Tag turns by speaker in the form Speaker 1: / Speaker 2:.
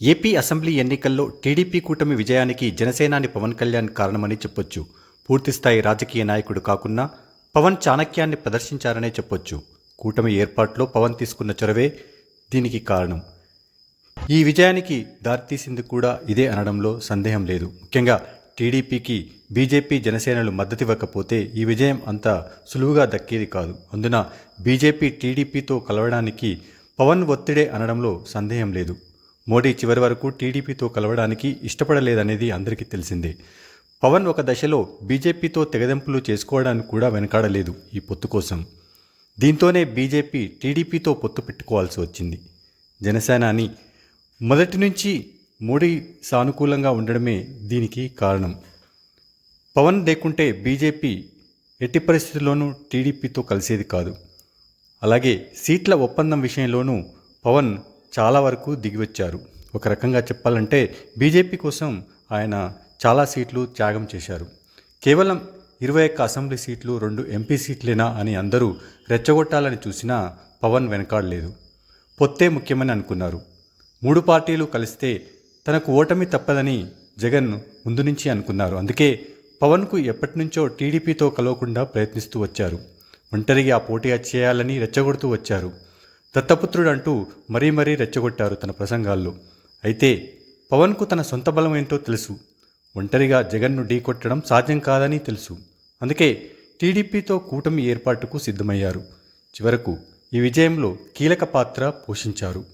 Speaker 1: AP assembly ఎన్నికల్లో TDP కూటమి విజయానికి జనసేనాని పవన్ కళ్యాణ్ కారణమని చెప్పొచ్చు. పూర్తిస్థాయి రాజకీయ నాయకుడు కాకున్నా పవన్ చాణక్యాన్ని ప్రదర్శించారనే చెప్పొచ్చు. కూటమి ఏర్పాట్లో పవన్ తీసుకున్న చొరవే దీనికి కారణం. ఈ విజయానికి దారితీసింది కూడా ఇదే అనడంలో సందేహం లేదు. ముఖ్యంగా టీడీపీకి బీజేపీ జనసేనలు మద్దతివ్వకపోతే ఈ విజయం అంత సులువుగా దక్కేది కాదు. అందున బీజేపీ టీడీపీతో కలవడానికి పవన్ ఒత్తిడే అనడంలో సందేహం లేదు. మోడీ చివరి వరకు టీడీపీతో కలవడానికి ఇష్టపడలేదనేది అందరికీ తెలిసిందే. పవన్ ఒక దశలో బీజేపీతో తెగదెంపులు చేసుకోవడానికి కూడా వెనకాడలేదు ఈ పొత్తు కోసం. దీంతోనే బీజేపీ టీడీపీతో పొత్తు పెట్టుకోవాల్సి వచ్చింది. జనసేనాని మొదటి నుంచి మోడీ సానుకూలంగా ఉండడమే దీనికి కారణం. పవన్ లేకుంటే బీజేపీ ఎట్టి పరిస్థితుల్లోనూ టీడీపీతో కలిసేది కాదు. అలాగే సీట్ల ఒప్పందం విషయంలోనూ పవన్ చాలా వరకు దిగివచ్చారు. ఒక రకంగా చెప్పాలంటే బీజేపీ కోసం ఆయన చాలా సీట్లు త్యాగం చేశారు. కేవలం ఇరవై ఒక్క అసెంబ్లీ సీట్లు రెండు ఎంపీ సీట్లేనా అని అందరూ రెచ్చగొట్టాలని చూసినా పవన్ వెనకాడలేదు. పొత్తే ముఖ్యమని అనుకున్నారు. మూడు పార్టీలు కలిస్తే తనకు ఓటమి తప్పదని జగన్ ముందు నుంచి అనుకున్నారు. అందుకే పవన్కు ఎప్పటి నుంచో టీడీపీతో కలవకుండా ప్రయత్నిస్తూ వచ్చారు. ఒంటరిగా పోటీ చేయాలని రెచ్చగొడుతూ వచ్చారు. దత్తపుత్రుడు అంటూ మరీ మరీ రెచ్చగొట్టారు తన ప్రసంగాల్లో. అయితే పవన్కు తన సొంత బలం ఏంటో తెలుసు. ఒంటరిగా జగన్ను ఢీకొట్టడం సాధ్యం కాదని తెలుసు. అందుకే టీడీపీతో కూటమి ఏర్పాటుకు సిద్ధమయ్యారు. చివరకు ఈ విజయంలో కీలక పాత్ర పోషించారు.